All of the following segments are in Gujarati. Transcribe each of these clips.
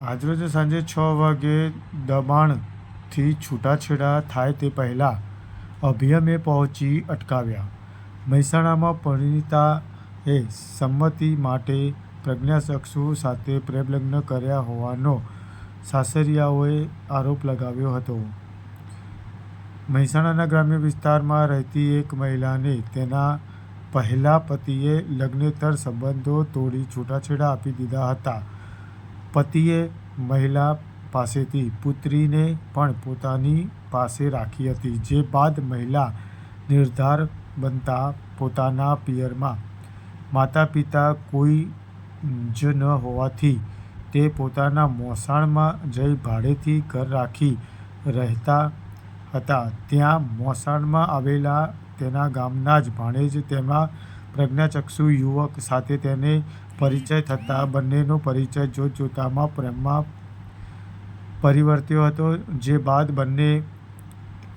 આજરોજ સાંજે છ વાગ્યે દબાણથી છૂટાછેડા થાય તે પહેલાં અભિયમે પહોંચી અટકાવ્યા. મહેસાણામાં પરિણીતાએ સંમતિ માટે પ્રજ્ઞાચક્ષુ સાથે પ્રેમલગ્ન કર્યા હોવાનો સાસરિયાઓએ આરોપ લગાવ્યો હતો. મહેસાણાના ગ્રામ્ય વિસ્તારમાં રહેતી એક મહિલાને તેના પહેલા પતિએ લગ્નેતર સંબંધો તોડી છૂટાછેડા આપી દીધા હતા. પતિએ મહિલા પાસેથી પુત્રીને પણ પોતાની પાસે રાખી હતી, જે બાદ મહિલા નિર્ધાર બનતા પોતાના પિયરમાં માતા પિતા કોઈ જ ન હોવાથી તે પોતાના મોસાણમાં જઈ ભાડેથી ઘર રાખી રહેતા હતા. ત્યાં મોસાણમાં આવેલા તેના ગામના જ ભાણેજ તેમાં પ્રજ્ઞાચક્ષુ યુવક સાથે તેને પરિચય થતાં બંનેનો પરિચય જોતજોતામાં પ્રેમમાં પરિવર્ત્યો હતો, જે બાદ બંને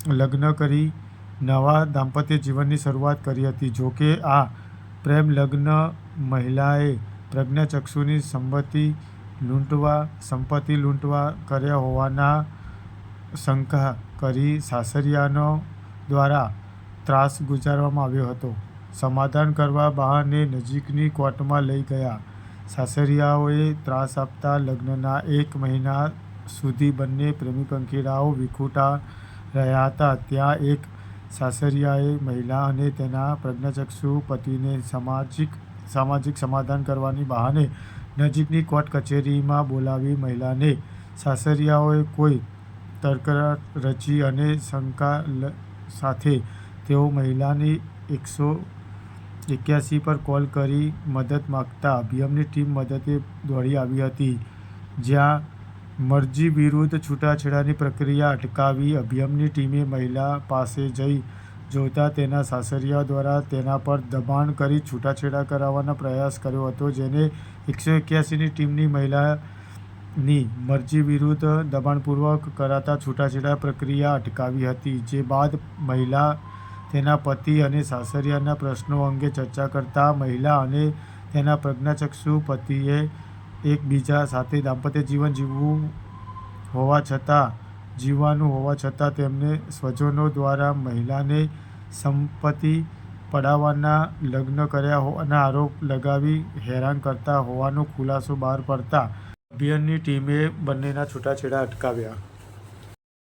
લગ્ન કરી નવા દાંપત્ય જીવનની શરૂઆત કરી હતી. જોકે આ પ્રેમ લગ્ન મહિલાએ પ્રજ્ઞાચક્ષુની સંપત્તિ લૂંટવા સંપત્તિ લૂંટવા કર્યા હોવાના શંકા કરી સાસરિયાનો દ્વારા ત્રાસ ગુજારવામાં આવ્યો હતો. સમાધાન કરવા બહાને નજીકની કોર્ટમાં લઈ ગયા. સાસરિયાઓએ ત્રાસ આપતા લગ્નના એક મહિના સુધી બંને પ્રેમીપંખીડાઓ વિખૂટા રહ્યા હતા. ત્યાં એક સાસરિયાએ મહિલા અને તેના પ્રજ્ઞાચક્ષુ પતિને સામાજિક સામાજિક સમાધાન કરવાની બહાને નજીકની કોર્ટ કચેરીમાં બોલાવી મહિલાને સાસરિયાઓએ કોઈ તકરાર રચી અને શંકા સાથે તેઓ મહિલાની એકસો એક્યાસી પર કોલ કરી મદદ માગતા અભિયમની ટીમ મદદે દોડી આવી હતી, જ્યાં મરજી વિરુદ્ધ છૂટાછેડાની પ્રક્રિયા અટકાવી અભિયમની ટીમે મહિલા પાસે જઈ જોતાં તેના સાસરિયા દ્વારા તેના પર દબાણ કરી છૂટાછેડા કરાવવાનો પ્રયાસ કર્યો હતો, જેને એકસો એક્યાસીની ટીમની મહિલાની મરજી વિરુદ્ધ દબાણપૂર્વક કરાતા છૂટાછેડા પ્રક્રિયા અટકાવી હતી, જે બાદ મહિલા તેના પતિ અને સાસરિયાના પ્રશ્નો અંગે ચર્ચા કરતા મહિલા અને તેના પ્રજ્ઞાચક્ષુ પતિએ એકબીજા સાથે દાંપત્ય જીવન જીવવું હોવા છતાં, જીવવાનું હોવા છતાં તેમને સ્વજનો દ્વારા મહિલાને સંપત્તિ પડાવવાના લગ્ન કર્યા હોવાના આરોપ લગાવી હેરાન કરતા હોવાનો ખુલાસો બહાર પડતા અભિયાનની ટીમે બંનેના છૂટાછેડા અટકાવ્યા.